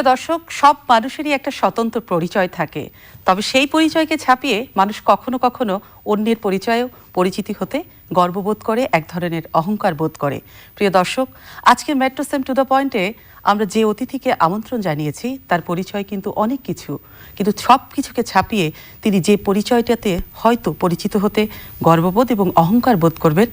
প্রিয় দর্শক, সব মানুষেরই একটা স্বতন্ত্র পরিচয় থাকে। তবে সেই পরিচয়কে ছাপিয়ে মানুষ কখনো কখনো অন্যের পরিচয়েও পরিচিতি হতে গর্ববোধ করে, এক ধরনের অহংকার বোধ করে। প্রিয় দর্শক, আজকের মেট্রো সেম টু দ্য পয়েন্টে আমরা যে অতিথিকে আমন্ত্রণ জানিয়েছি, তার পরিচয় কিন্তু অনেক কিছু। কিন্তু সব কিছুকে ছাপিয়ে তিনি যে পরিচয়টাতে হয়তো পরিচিত হতে গর্ববোধ এবং অহংকার বোধ করবেন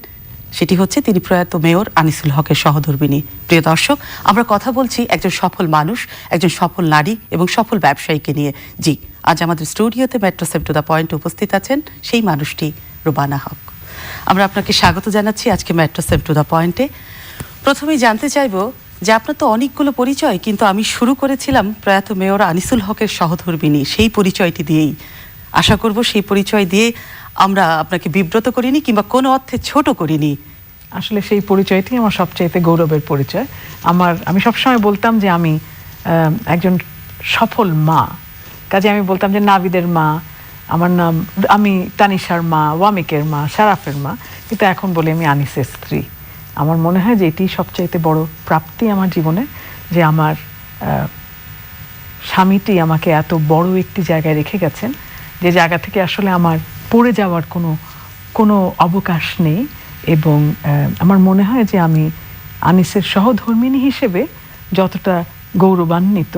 সেটি হচ্ছে তিনি প্রয়াত মেয়র আনিসুল হকের সহধর্মিনী প্রিয় দর্শক, আমরা কথা বলছি একজন সফল মানুষ, একজন সফল নারী এবং সফল ব্যবসায়ীকে নিয়ে। জি, আজ আমাদের স্টুডিওতে metro save to the point উপস্থিত আছেন সেই মানুষটি, রুবানা হক। আমরা আপনাকে স্বাগত জানাচ্ছি আজকে মেট্রো সেভ টু দ্য পয়েন্টে। প্রথমেই জানতে চাইব যে আপনার তো অনেকগুলো পরিচয়, কিন্তু আমি শুরু করেছিলাম প্রয়াত মেয়র আনিসুল হকের সহধর্মিনী সেই পরিচয়টি দিয়েই। আশা করব সেই পরিচয় দিয়ে আমরা আপনাকে বিব্রত করিনি কিংবা কোনো অর্থে ছোট করিনি। আসলে সেই পরিচয়টি আমার সবচাইতে গৌরবের পরিচয়। আমার, আমি সবসময় বলতাম যে আমি একজন সফল মা। কাজে আমি বলতাম যে নাবিদের মা, আমার নাম, আমি তানিশার মা, ওয়ামিকের মা শারাফের মা। কিন্তু এখন বলি আমি আনিসের স্ত্রী। আমার মনে হয় যে এটি সবচাইতে বড় প্রাপ্তি আমার জীবনে, যে আমার স্বামীটি আমাকে এত বড় একটি জায়গায় রেখে গেছেন, যে জায়গা থেকে আসলে আমার পড়ে যাওয়ার কোনো কোনো অবকাশ নেই এবং আমার মনে হয় যে আমি আনিসের সহধর্মিনী হিসেবে যতটা গৌরবান্বিত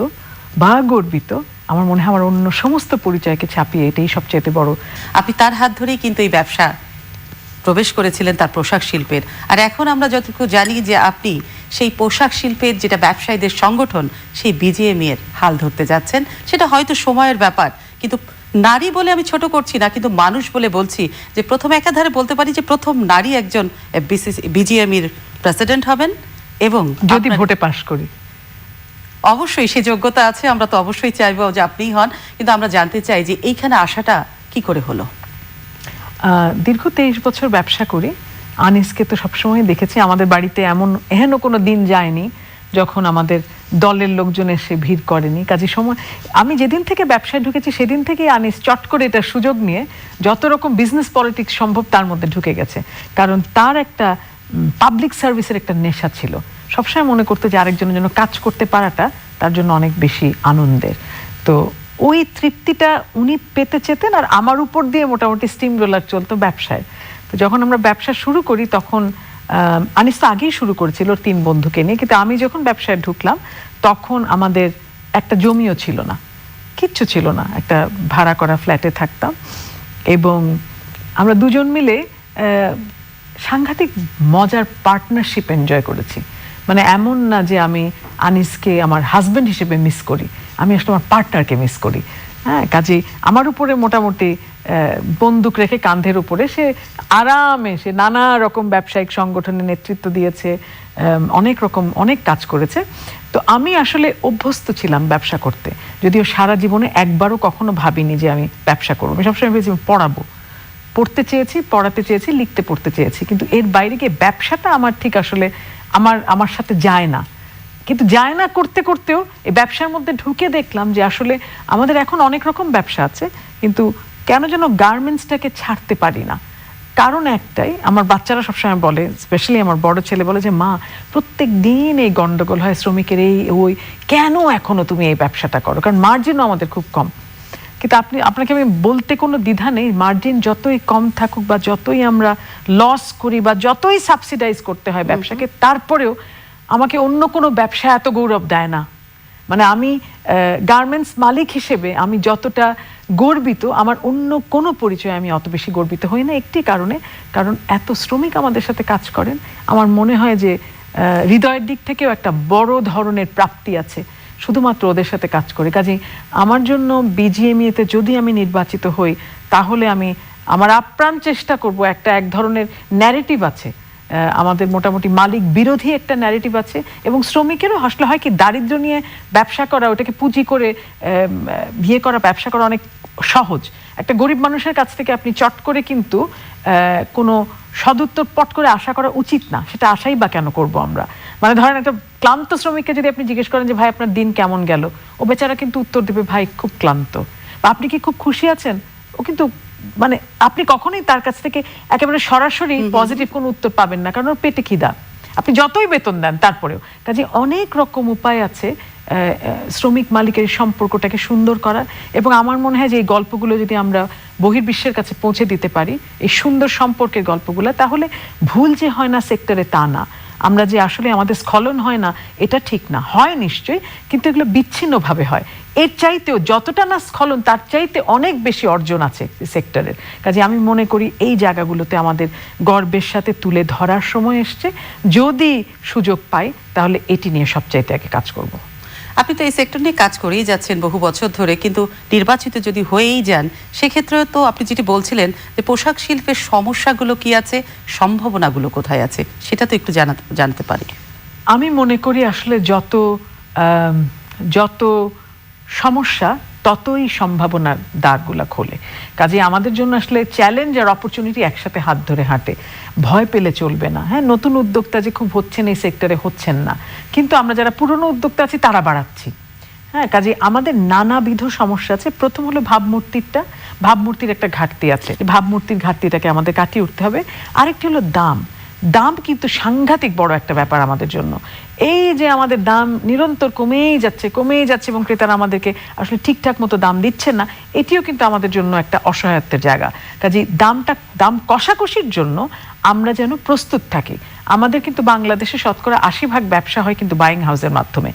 বা গর্বিত, আমার মনে হয় আমার অন্য সমস্ত পরিচয়কে ছাপিয়ে এটাই সবচেয়ে বড়। আপনি তার হাত ধরেই কিন্তু এই ব্যবসা প্রবেশ করেছিলেন তার পোশাক শিল্পের। আর এখন আমরা যতটুকু জানি যে আপনি সেই পোশাক শিল্পের যেটা ব্যবসায়ীদের সংগঠন, সেই বিজিএম এর হাল ধরতে যাচ্ছেন। সেটা হয়তো সময়ের ব্যাপার, কিন্তু নারী বলে আমি ছোট করছি না কিন্তু মানুষ বলে বলছি যে প্রথম একাধারে বলতে পারি যে প্রথম নারী একজন বিজিএম এর প্রেসিডেন্ট হবেন এবং যদি ভোটে পাশ করি। অবশ্যই সে যোগ্যতা আছে আমরা তো অবশ্যই চাইব যে আপনিই হন কিন্তু আমরা জানতে চাই যে এইখানে আসাটা কি করে হলো। দীর্ঘ তেইশ বছর ব্যবসা করি আনিসকে তো সবসময় দেখেছি আমাদের বাড়িতে এমন এহেন কোনো দিন যায়নি। যখন আমাদের দলের লোকজন এসে ভিড় করেনি। কাজে সময়, আমি যেদিন থেকে ব্যবসায় ঢুকেছি সেদিন থেকেই আনিস চট করে এটা সুযোগ নিয়ে যত রকম বিজনেস পলিটিক্স সম্ভব তার মধ্যে ঢুকে গেছে। কারণ তার একটা পাবলিক সার্ভিসের একটা নেশা ছিল। সবসময় মনে করতো যে আরেকজনের জন্য কাজ করতে পারাটা তার জন্য অনেক বেশি আনন্দের। তো ওই তৃপ্তিটা উনি পেতে চেতেন আর আমার উপর দিয়ে মোটামুটি স্টিম রোলার চলতো ব্যবসায়। তো যখন আমরা ব্যবসা শুরু করি তখন আনিস আগেই শুরু করেছিল তিন বন্ধুকে নিয়ে, কিন্তু আমি যখন ব্যবসায় ঢুকলাম, তখন আমাদের একটা জমিও ছিল না। কিচ্ছু ছিল না। একটা ভাড়া করা ফ্ল্যাটে থাকতাম। এবং আমরা দুজন মিলে সাংঘাতিক মজার পার্টনারশিপ এনজয় করেছি। মানে এমন না যে আমি আনিসকে আমার হাজবেন্ড হিসেবে মিস করি। আমি আসলে আমার পার্টনারকে মিস করি। হ্যাঁ কাজে আমার উপরে মোটামুটি বন্দুক রেখে কাঁধের উপরে সে আরামে, সে নানা রকম ব্যবসায়িক সংগঠনে নেতৃত্ব দিয়েছে অনেক রকম, অনেক কাজ করেছে। তো আমি আসলে অভ্যস্ত ছিলাম ব্যবসা করতে। যদিও সারা জীবনে একবারও কখনো ভাবিনি যে আমি ব্যবসা করব। আমি সবসময় ভেবেছি পড়াবো। পড়তে চেয়েছি, পড়াতে চেয়েছি, লিখতে পড়তে চেয়েছি। কিন্তু এর বাইরে গিয়ে ব্যবসাটা আমার ঠিক আসলে আমার আমার সাথে যায় না। কিন্তু যায় না করতে করতেও এই ব্যবসার মধ্যে ঢুকে দেখলাম যে আসলে আমাদের এখন অনেক রকম ব্যবসা আছে কিন্তু কেন যেন গার্মেন্টসটাকে ছাড়তে পারি না। কারণ একটাই আমার বাচ্চারা সবসময় বলে স্পেশালি আমার বড় ছেলে বলে যে মা প্রত্যেক দিন এই গন্ডগোল হয় শ্রমিকের এই ওই কেন এখনও তুমি এই ব্যবসাটা করো? কারণ মার্জিনও আমাদের খুব কম। কিন্তু আপনি আপনাকে আমি বলতে কোনো দ্বিধা নেই মার্জিন যতই কম থাকুক বা যতই আমরা লস করি বা যতই সাবসিডাইজ করতে হয় ব্যবসাকে তারপরেও আমাকে অন্য কোনো ব্যবসা এত গৌরব দেয় না। মানে আমি গার্মেন্টস মালিক হিসেবে আমি যতটা গর্বিত, আমার অন্য কোনো পরিচয়ে আমি অত বেশি গর্বিত হই না একটি কারণে। কারণ এত শ্রমিক আমাদের সাথে কাজ করেন। আমার মনে হয় যে হৃদয়ের দিক থেকেও একটা বড় ধরনের প্রাপ্তি আছে, শুধুমাত্র ওদের সাথে কাজ করে। কাজেই আমার জন্য বিজিএমইতে যদি আমি নির্বাচিত হই, তাহলে আমি, আমার আপ্রাণ চেষ্টা করব একটা এক ধরনের ন্যারেটিভ আছে। আমাদের মোটামুটি মালিক বিরোধী একটা ন্যারেটিভ আছে এবং শ্রমিকেরও আসলে হয় কি দারিদ্র নিয়ে ব্যবসা করা, ওটাকে পুঁজি করে বিয়ে করা, ব্যবসা করা অনেক সহজ। একটা গরিব মানুষের কাছ থেকে আপনি চট করে কিন্তু কোনো সদুত্তর পট করে আশা করা উচিত না। সেটা আশাই বা কেন করব আমরা? মানে ধরেন একটা ক্লান্ত শ্রমিককে যদি আপনি জিজ্ঞেস করেন যে, ভাই, আপনার দিন কেমন গেল? ও বেচারা কিন্তু উত্তর দেবে, ভাই, খুব ক্লান্ত। বা, আপনি কি খুব খুশি আছেন? ও কিন্তু মানে আপনি কখনোই তার কাছ থেকে একেবারে সরাসরি পজিটিভ কোনো উত্তর পাবেন না কারণ ওর পেটে খিদা। আপনি যতই বেতন দেন তারপরেও। কাজে অনেক রকম উপায় আছে শ্রমিক মালিকের সম্পর্কটাকে সুন্দর করার এবং আমার মনে হয় যে এই গল্পগুলো যদি আমরা বহির্বিশ্বের কাছে পৌঁছে দিতে পারি এই সুন্দর সম্পর্কের গল্পগুলো তাহলে ভুল যে হয় না সেক্টরে তা না। আমরা যে আসলে আমাদের স্খলন হয় না, এটা ঠিক না। হয় নিশ্চয়ই, কিন্তু এগুলো বিচ্ছিন্নভাবে হয়। এর চাইতেও যতটা না স্খলন, তার চাইতে অনেক বেশি অর্জন আছে সেক্টরের। কাজে আমি মনে করি এই জায়গাগুলোতে আমাদের গর্বের সাথে তুলে ধরার সময় এসছে। যদি সুযোগ পাই, তাহলে এটি নিয়ে সবচাইতে আগে কাজ করব। আপনি তো এই সেক্টর নিয়ে কাজ করেই যাচ্ছেন বহু বছর ধরে, কিন্তু নির্বাচিত যদি হয়েই যান সেক্ষেত্রে তো আপনি যেটি বলছিলেন যে পোশাক শিল্পের সমস্যাগুলো কি আছে, সম্ভাবনাগুলো কোথায় আছে, সেটা তো একটু জানা জানতে পারি। আমি মনে করি আসলে যত যত সমস্যা ততই সম্ভাবনার দ্বারগুলা খোলে। কাজে আমাদের জন্য আসলে চ্যালেঞ্জ আর অপরচুনিটি একসাথে হাত ধরে হাঁটে। ভয় পেলে চলবে না। হ্যাঁ নতুন উদ্যোক্তা যে খুব হচ্ছেন এই সেক্টরে হচ্ছেন না। কিন্তু আমরা যারা পুরনো উদ্যোক্তা আছি, তারা বাড়াচ্ছি। হ্যাঁ কাজে আমাদের নানাবিধ সমস্যা আছে। প্রথম হলো ভাবমূর্তিটা ভাবমূর্তির একটা ঘাটতি আছে। ভাবমূর্তির ঘাটতিটাকে আমাদের কাটিয়ে উঠতে হবে। আরেকটি হলো দাম। দাম কিন্তু সাংঘাতিক বড় একটা ব্যাপার আমাদের জন্য। এই যে আমাদের দাম নিরন্তর কমেই যাচ্ছে কমেই যাচ্ছে এবং ক্রেতারা আমাদেরকে আসলে ঠিকঠাক মতো দাম দিচ্ছেন না, এটিও কিন্তু আমাদের জন্য একটা অসহায়ত্বের জায়গা। কাজে দামটা, দাম কষাকষির জন্য আমরা যেন প্রস্তুত থাকি। আমাদের কিন্তু বাংলাদেশে শতকরা আশি ভাগ ব্যবসা হয় কিন্তু বাইং হাউসের মাধ্যমে।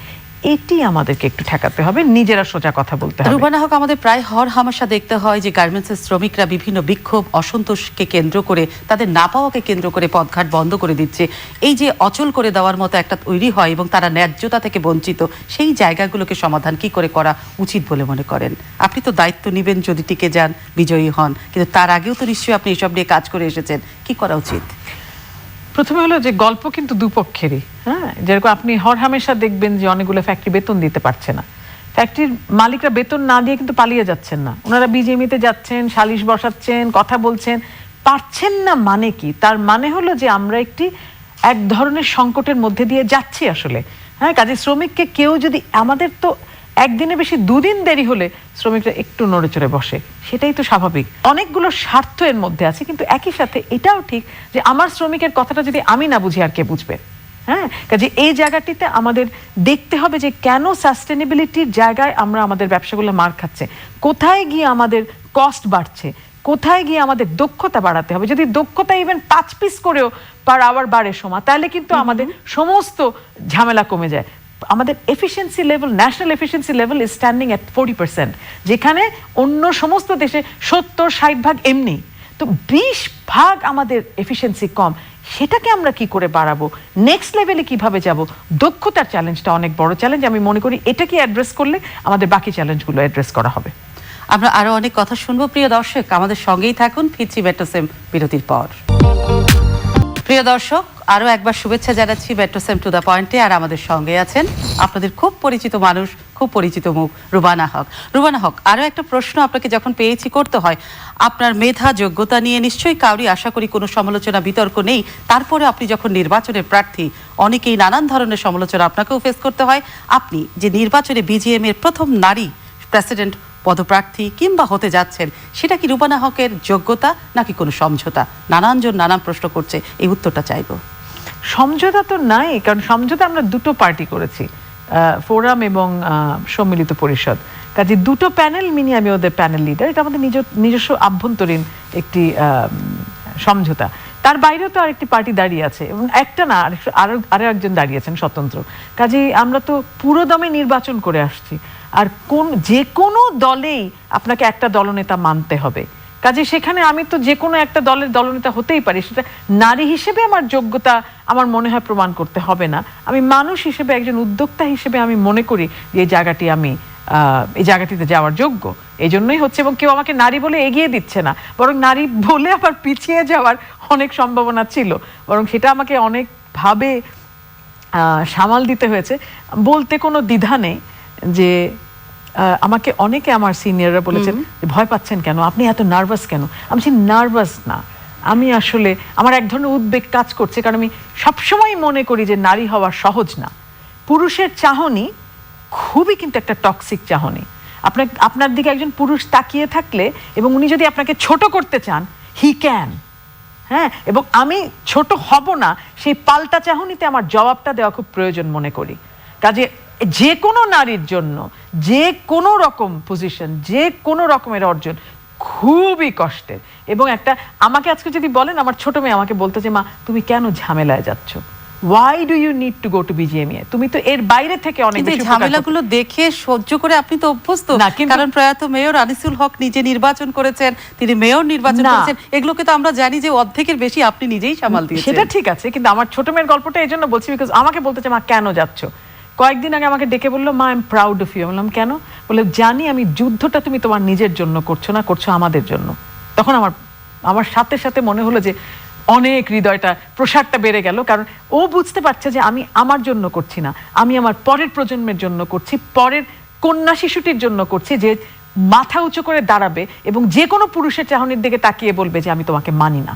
এটি আমাদেরকে একটু ঠেকাতে হবে, নিজেরা সোজা কথা বলতে হবে। রুবানা হক, আমাদের প্রায় হর হামাশা দেখতে হয় যে গার্মেন্টসের শ্রমিকরা বিভিন্ন বিক্ষোভ, অসন্তোষকে কেন্দ্র করে, তাদের না পাওয়াকে কেন্দ্র করে পথঘাট বন্ধ করে দিচ্ছে। এই যে অচল করে দেওয়ার মতো একটা তৈরি হয় এবং তারা ন্যায্যতা থেকে বঞ্চিত, সেই জায়গাগুলোকে সমাধান কি করে করা উচিত বলে মনে করেন? আপনি তো দায়িত্ব নেবেন যদি টিকে যান, বিজয়ী হন, কিন্তু তার আগেও তো নিশ্চয়ই আপনি এসব নিয়ে কাজ করে এসেছেন। কি করা উচিত? প্রথমে হলো যে গল্প কিন্তু দুপক্ষেরই হ্যাঁ? যেরকম আপনি হর হামেশা দেখবেন যে অনেকগুলো ফ্যাক্টরি বেতন দিতে পারছে না। ফ্যাক্টরির মালিকরা বেতন না দিয়ে কিন্তু পালিয়ে যাচ্ছেন না। ওনারা বিজেমিতে যাচ্ছেন, সালিশ বসাচ্ছেন, কথা বলছেন। পারছেন না মানে কি? তার মানে হলো যে আমরা একটি এক ধরনের সংকটের মধ্যে দিয়ে যাচ্ছি আসলে। হ্যাঁ কাজে শ্রমিককে কেউ যদি আমাদের তো একদিনে বেশি দুদিন দেরি হলে শ্রমিকরা একটু নড়েচড়ে বসে। সেটাই তো স্বাভাবিক। অনেকগুলো স্বার্থ এর মধ্যে আছে কিন্তু একই সাথে এটাও ঠিক যে আমার শ্রমিকের কথাটা যদি আমি না বুঝি আর কে বুঝবে। হ্যাঁ? কাজে এই জায়গাটিতে আমাদের দেখতে হবে যে কেন সাস্টেনেবিলিটির জায়গায় আমরা আমাদের ব্যবসাগুলো মার খাচ্ছে। কোথায় গিয়ে আমাদের কস্ট বাড়ছে? কোথায় গিয়ে আমাদের দক্ষতা বাড়াতে হবে? যদি দক্ষতা ইভেন পাঁচ পিস করেও পার আওয়ার বাড়ে সময় তাহলে কিন্তু আমাদের সমস্ত ঝামেলা কমে যায়। আমাদের efficiency level national efficiency level is standing at forty percent যেখানে অন্য সমস্ত দেশে সত্তর, ষাট ভাগ এমনি। তো বিশ ভাগ আমাদের এফিসিয়েন্সি কম, সেটাকে আমরা কি করে বাড়াবো? নেক্সট লেভেলে কীভাবে যাব? দক্ষতার চ্যালেঞ্জটা অনেক বড় চ্যালেঞ্জ আমি মনে করি এটাকে অ্যাড্রেস করলে আমাদের বাকি চ্যালেঞ্জগুলো অ্যাড্রেস করা হবে। আমরা আরও অনেক কথা শুনব, প্রিয় দর্শক, আমাদের সঙ্গেই থাকুন, ফিরছি মেট্রোসেম বিরতির পর। প্রিয় দর্শক আরও একবার শুভেচ্ছা জানাচ্ছি মেট্রোসেম টু দ্য পয়েন্টে আর আমাদের সঙ্গে আছেন আপনাদের খুব পরিচিত মানুষ, খুব পরিচিত মুখ, রুবানা হক। রুবানা হক আরও একটা প্রশ্ন আপনাকে যখন পেয়েছি করতে হয়, আপনার মেধা, যোগ্যতা নিয়ে নিশ্চয়ই কাউরি আশা করি কোনো সমালোচনা, বিতর্ক নেই। তারপরে আপনি যখন নির্বাচনের প্রার্থী, অনেকেই নানান ধরনের সমালোচনা আপনাকেও ফেস করতে হয়। আপনি যে নির্বাচনে বিজিএম এর প্রথম নারী প্রেসিডেন্ট পদপ্রার্থী কিংবা হতে যাচ্ছেন, সেটা কি রুবানা হকের যোগ্যতা নাকি কোনো সমঝোতা? নানানজন নানান প্রশ্ন করছে, এই উত্তরটা চাইব। সমঝোতা তো নাই, কারণ সমঝোতা আমরা দুটো পার্টি করেছি ফোরাম এবং সম্মিলিত পরিষদ। কাজে দুটো প্যানেল মিনি আমি ওদের প্যানেল লিডার, এটা আমাদের নিজ, নিজস্ব আভ্যন্তরীণ একটি সমঝোতা। তার বাইরেও তো আরেকটি পার্টি দাঁড়িয়ে আছে, এবং একটা না আরও আরও একজন দাঁড়িয়ে আছেন স্বতন্ত্র। কাজেই আমরা তো পুরো দমে নির্বাচন করে আসছি। আর কোন, যে কোনো দলেই আপনাকে একটা দলনেতা মানতে হবে। কাজে সেখানে আমি তো যে কোনো একটা দলের দলনেতা হতেই পারি, সেটা নারী হিসেবে আমার যোগ্যতা আমার মনে হয় প্রমাণ করতে হবে না। আমি মানুষ হিসেবে, একজন উদ্যোক্তা হিসেবে আমি মনে করি যে এই জায়গাটি আমি এই জায়গাটিতে যাওয়ার যোগ্য। এই জন্যই হচ্ছে, এবং কেউ আমাকে নারী বলে এগিয়ে দিচ্ছে না, বরং নারী বলে আবার পিছিয়ে যাওয়ার অনেক সম্ভাবনা ছিল। বরং সেটা আমাকে অনেকভাবে সামাল দিতে হয়েছে। বলতে কোনো দ্বিধা নেই যে আমাকে অনেকে আমার সিনিয়ররা বলেছেন ভয় পাচ্ছেন কেন? আপনি এত নার্ভাস কেন? আমি নার্ভাস না। আমি আসলে আমার এক ধরনের উদ্বেগ কাজ করছে কারণ আমি সবসময় মনে করি যে নারী হওয়া সহজ না। পুরুষের চাহনি খুবই কিন্তু একটা টক্সিক চাহনি। আপনার আপনার দিকে একজন পুরুষ তাকিয়ে থাকলে এবং উনি যদি আপনাকে ছোট করতে চান হি ক্যান হ্যাঁ? এবং আমি ছোট হব না সেই পাল্টা চাহনিতে আমার জবাবটা দেওয়া খুব প্রয়োজন মনে করি। কাজে যে কোনো নারীর জন্য যে কোনো রকম পজিশন যে কোনো রকমের অর্জন খুবই কষ্টের। এবং একটা আমাকে আজকে যদি বলেন আমার ছোট মেয়ে আমাকে বলতো যে মা তুমি কেন ঝামেলায় যাচ্ছ? Why do you need to go to BGMEA তুমি তো এর বাইরে থেকে অনেক বেশি ঝামেলাগুলো দেখে সহ্য করে আপনি তো অভ্যস্ত। কারণ প্রয়াত মেয়র আনিসুল হক নিজে নির্বাচন করেছেন তিনি মেয়র নির্বাচন করেছেন। এগুলোকে তো আমরা জানি যে অর্ধেকের বেশি আপনি নিজেই সামাল দিয়েছেন। সেটা ঠিক আছে কিন্তু আমার ছোট মেয়ের গল্পটা এই জন্য বলছি বিকজ আমাকে বলতেছে মা কেন যাচ্ছ? কয়েকদিন আগে আমাকে ডেকে বলল, মা I am proud of you বললাম, কেন? বলে জানি আমি যুদ্ধটা তুমি তোমার নিজের জন্য করছ না, করছ আমাদের জন্য। তখন আমার আমার সাথে সাথে মনে হলো যে অনেক হৃদয়টা, প্রসারটা বেড়ে গেল, কারণ ও বুঝতে পারছে যে আমি আমার জন্য করছি না। আমি আমার পরের প্রজন্মের জন্য করছি, পরের কন্যা শিশুটির জন্য করছি, যে মাথা উঁচু করে দাঁড়াবে এবং যে কোনো পুরুষের চাহনির দিকে তাকিয়ে বলবে যে আমি তোমাকে মানি না।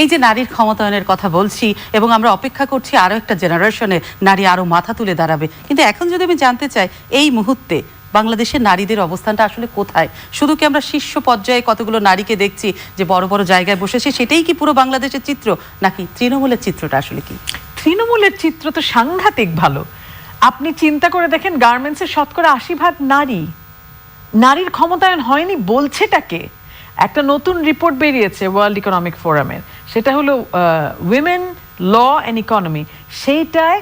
এই যে নারীর ক্ষমতায়নের কথা বলছি এবং আমরা অপেক্ষা করছি আরও একটা জেনারেশনে নারী আরও মাথা তুলে দাঁড়াবে। কিন্তু এখন যদি আমি জানতে চাই, এই মুহূর্তে বাংলাদেশের নারীদের অবস্থানটা আসলে কোথায়? শুধু কি আমরা শীর্ষ পর্যায়ে কতগুলো নারীকে দেখছি যে বড় বড় জায়গায় বসেছে, সেটাই কি পুরো বাংলাদেশের চিত্র? নাকি তৃণমূলের চিত্রটা আসলে কি? তৃণমূলের চিত্র তো সাংঘাতিক ভালো। আপনি চিন্তা করে দেখেন গার্মেন্টসের শতকরা আশি ভাগ নারী। নারীর ক্ষমতায়ন হয়নি বলছেটাকে একটা নতুন রিপোর্ট বেরিয়েছে ওয়ার্ল্ড ইকোনমিক ফোরামের সেটা হলো উইমেন ল অ্যান্ড ইকোনমি সেইটায়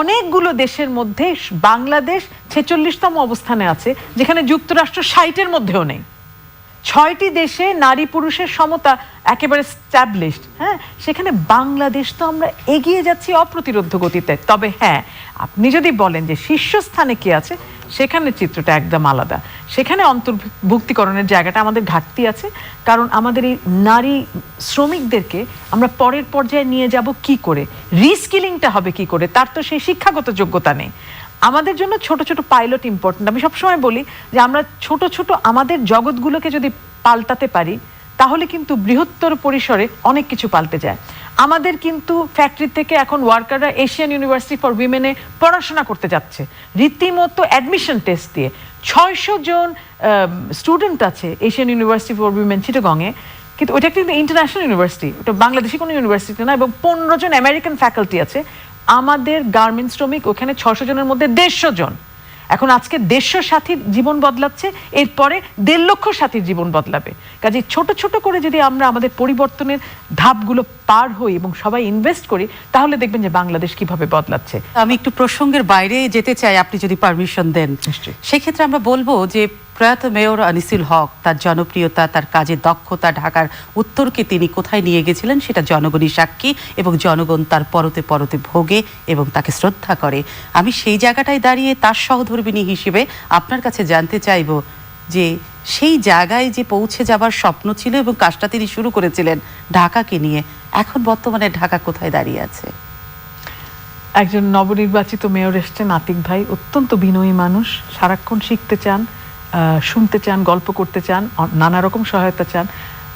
অনেকগুলো দেশের মধ্যে বাংলাদেশ ছেচল্লিশতম অবস্থানে আছে, যেখানে যুক্তরাষ্ট্র ষাটের মধ্যেও নেই। ছয়টি দেশে নারী পুরুষের সমতা একেবারে স্ট্যাবলিশড হ্যাঁ? সেখানে বাংলাদেশ তো আমরা এগিয়ে যাচ্ছি অপ্রতিরোধ গতিতে। তবে হ্যাঁ আপনি যদি বলেন যে শীর্ষস্থানে কে আছে সেখানে চিত্রটা একদম আলাদা। সেখানে অন্তর্ভুক্তিকরণের জায়গাটা আমাদের ঘাটতি আছে, কারণ আমাদের এই নারী শ্রমিকদেরকে আমরা পরের পর্যায়ে নিয়ে যাব কি করে? রিস্কিলিংটা হবে কি করে? তার তো সেই শিক্ষাগত যোগ্যতা নেই। আমাদের জন্য ছোট ছোট পাইলট ইম্পর্টেন্ট আমি সবসময় বলি যে আমরা ছোট ছোট আমাদের জগৎগুলোকে যদি পাল্টাতে পারি, তাহলে কিন্তু বৃহত্তর পরিসরে অনেক কিছু পাল্টে যায়। আমাদের কিন্তু ফ্যাক্টরি থেকে এখন ওয়ার্কাররা এশিয়ান ইউনিভার্সিটি ফর উইমেনে পড়াশোনা করতে যাচ্ছে। রীতিমতো অ্যাডমিশন টেস্ট দিয়ে। ছয়শো জন স্টুডেন্ট আছে এশিয়ান ইউনিভার্সিটি ফর উইমেন চিটাগংয়ে কিন্তু ওটা কিন্তু ইন্টারন্যাশনাল ইউনিভার্সিটি ওটা বাংলাদেশি কোনো ইউনিভার্সিটি না এবং পনেরো জন আমেরিকান ফ্যাকাল্টি আছে। আমাদের গার্মেন্টস শ্রমিক ওখানে ছশো জনের মধ্যে দেড়শো জন। এখন আজকে দেড়শো সাথীর জীবন বদলাচ্ছে এরপরে দেড় লক্ষ সাথীর জীবন বদলাবে। কাজে ছোট ছোট করে যদি আমরা আমাদের পরিবর্তনের ধাপগুলো পার হই এবং সবাই ইনভেস্ট করি তাহলে দেখবেন যে বাংলাদেশ কীভাবে বদলাচ্ছে। আমি একটু প্রসঙ্গের বাইরে যেতে চাই আপনি যদি পারমিশন দেন। সেক্ষেত্রে আমরা বলব যে প্রয়াত মেয়র আনিসুল হক তার জনপ্রিয়তা, তার কাজের দক্ষতা ঢাকার উত্তরকে তিনি কোথায় নিয়ে গেছিলেন সেটা জনগণই সাক্ষী এবং জনগণ তার পরতে পরতে ভোগে এবং তাকে শ্রদ্ধা করে। আমি সেই জায়গাটায় দাঁড়িয়ে তার সহধর্মিনী হিসেবে আপনার কাছে জানতে চাইব যে সেই জায়গায় যে পৌঁছে যাবার স্বপ্ন ছিল এবং কাজটা তিনি শুরু করেছিলেন ঢাকাকে নিয়ে, এখন বর্তমানে ঢাকা কোথায় দাঁড়িয়ে আছে? একজন নবনির্বাচিত মেয়র এসছেন আতিক ভাই, অত্যন্ত বিনয়ী মানুষ, সারাক্ষণ শিখতে চান। শুনতে চান, গল্প করতে চান, নানা রকম সহায়তা চান,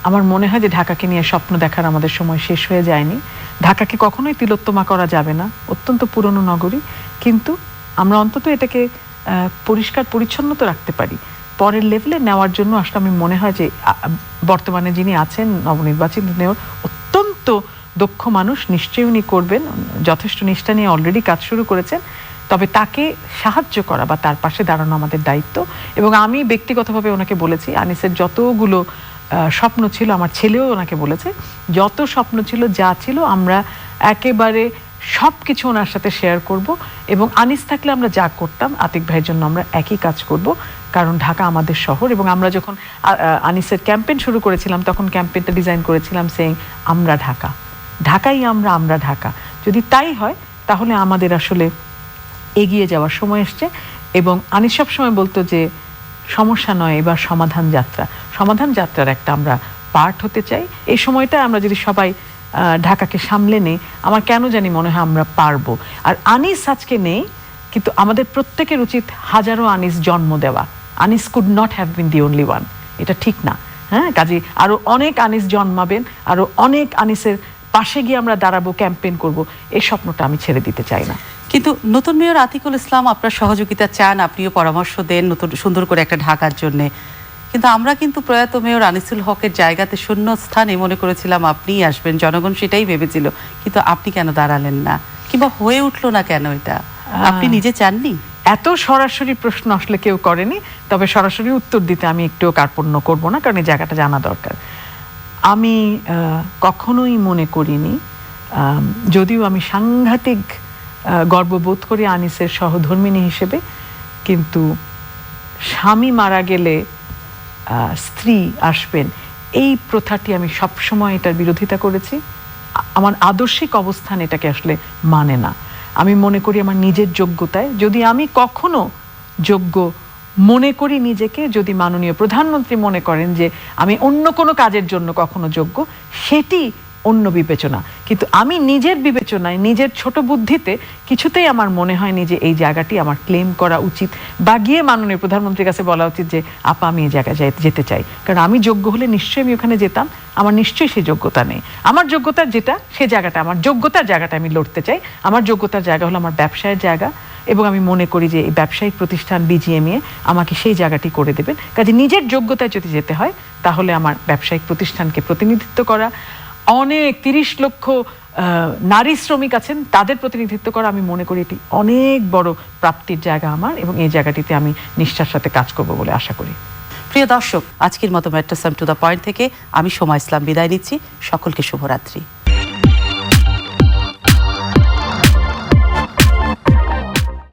আমার মনে হয় যে ঢাকাকে নিয়ে স্বপ্ন দেখার আমাদের সময় শেষ হয়ে যায়নি। ঢাকাকে কখনোই তিলোত্তমা করা যাবে না, অত্যন্ত পুরনো নগরী, কিন্তু আমরা অন্তত এটাকে পরিষ্কার পরিচ্ছন্ন তো রাখতে পারি। পরের লেভেলে নেওয়ার জন্য আসলে আমি মনে হয় যে বর্তমানে যিনি আছেন, নবনির্বাচিত মেয়র অত্যন্ত দক্ষ মানুষ, নিশ্চয়ই উনি করবেন, যথেষ্ট নিষ্ঠা নিয়ে অলরেডি কাজ শুরু করেছেন। তবে তাকে সাহায্য করা বা তার পাশে দাঁড়ানো আমাদের দায়িত্ব। এবং আমি ব্যক্তিগতভাবে ওনাকে বলেছি, আনিসের যতগুলো স্বপ্ন ছিল, আমার ছেলেও ওনাকে বলেছে, যত স্বপ্ন ছিল, যা ছিল, আমরা একেবারে সব কিছু ওনার সাথে শেয়ার করব। এবং আনিস থাকলে আমরা যা করতাম, আতিক ভাইয়ের জন্য আমরা একই কাজ করব, কারণ ঢাকা আমাদের শহর। এবং আমরা যখন আনিসের ক্যাম্পেইন শুরু করেছিলাম, তখন ক্যাম্পেইনটা ডিজাইন করেছিলাম সেইং আমরা ঢাকা। ঢাকাই আমরা আমরা ঢাকা। যদি তাই হয়, তাহলে আমাদের আসলে এগিয়ে যাওয়ার সময় এসছে এবং আনিস সব সময় বলতো যে সমস্যা নয়, এবার সমাধান যাত্রা। সমাধান যাত্রার একটা আমরা পার্ট হতে চাই। এই সময়টা আমরা যদি সবাই ঢাকাকে সামলে নেই, আমার কেন জানি মনে হয় আমরা পারব। আর আনিস আজকে নেই, কিন্তু আমাদের প্রত্যেকের উচিত হাজারো আনিস জন্ম দেওয়া। Anis could not have been the only one এটা ঠিক না হ্যাঁ? কাজে আরও অনেক আনিস জন্মাবেন, আরও অনেক আনিসের পাশে গিয়ে আমরা দাঁড়াবো ক্যাম্পেইন করব, এই স্বপ্নটা আমি ছেড়ে দিতে চাই না। কিন্তু নতুন মেয়র আতিকুল ইসলাম আপনার সহযোগিতা চান আপনিও পরামর্শ দেন নতুন সুন্দর করে একটা ঢাকার জন্য। কিন্তু আমরা কিন্তু প্রয়াত মেয়র আনিসুল হকের জায়গাতে শূন্য স্থানে মনে করেছিলাম আপনিই আসবেন জনগণ সেটাই ভেবেছিল। কিন্তু আপনি কেন দাঁড়ালেন না? কিংবা হয়ে উঠল না কেন এটা? আপনি নিজে চাননি? এত সরাসরি প্রশ্ন আসলে কেউ করেনি তবে সরাসরি উত্তর দিতে আমি একটুও কার্পণ্য করব না কারণ এই জায়গাটা জানা দরকার। আমি আহ, কখনোই মনে করিনি যদিও আমি সাংঘাতিক গর্ববোধ করি আনিসের সহধর্মিনী হিসেবে। কিন্তু স্বামী মারা গেলে স্ত্রী আসবেন, এই প্রথাটি আমি সবসময় এটার বিরোধিতা করেছি। আমার আদর্শিক অবস্থান এটাকে আসলে মানে না। আমি মনে করি আমার নিজের যোগ্যতায়। যদি আমি কখনো যোগ্য মনে করি নিজেকে, যদি মাননীয় প্রধানমন্ত্রী মনে করেন যে আমি অন্য কোনো কাজের জন্য কখনো যোগ্য, সেটি অন্য বিবেচনা। কিন্তু আমি নিজের বিবেচনায়, নিজের ছোট বুদ্ধিতে কিছুতেই আমার মনে হয়নি যে এই জায়গাটি আমার ক্লেম করা উচিত বা গিয়ে মাননীয় প্রধানমন্ত্রীর কাছে বলা উচিত যে, আপা, আমি এই জায়গায় যেতে চাই। কারণ আমি যোগ্য হলে নিশ্চয়ই আমি ওখানে যেতাম। আমার নিশ্চয়ই সে যোগ্যতা নেই। আমার যোগ্যতার যেটা, সে জায়গাটা, আমার যোগ্যতার জায়গাটা আমি লড়তে চাই। আমার যোগ্যতার জায়গা হলো আমার ব্যবসায়ের জায়গা এবং আমি মনে করি যে এই ব্যবসায়িক প্রতিষ্ঠান বিজিএমএ আমাকে সেই জায়গাটি করে দেবেন। কাজে নিজের যোগ্যতায় যদি যেতে হয়, তাহলে আমার ব্যবসায়িক প্রতিষ্ঠানকে প্রতিনিধিত্ব করা অনেক, তিরিশ লক্ষ নারী শ্রমিক আছেন, তাদের প্রতিনিধিত্ব করা আমি মনে করি এটি অনেক বড় প্রাপ্তির জায়গা আমার এবং এই জায়গাটিতে আমি নিষ্ঠার সাথে কাজ করব বলে আশা করি। প্রিয় দর্শক, আজকের মতো ম্যাট্রাসাম টু দ্য পয়েন্ট থেকে আমি সময় ইসলাম বিদায় নিচ্ছি। সকলকে শুভরাত্রি।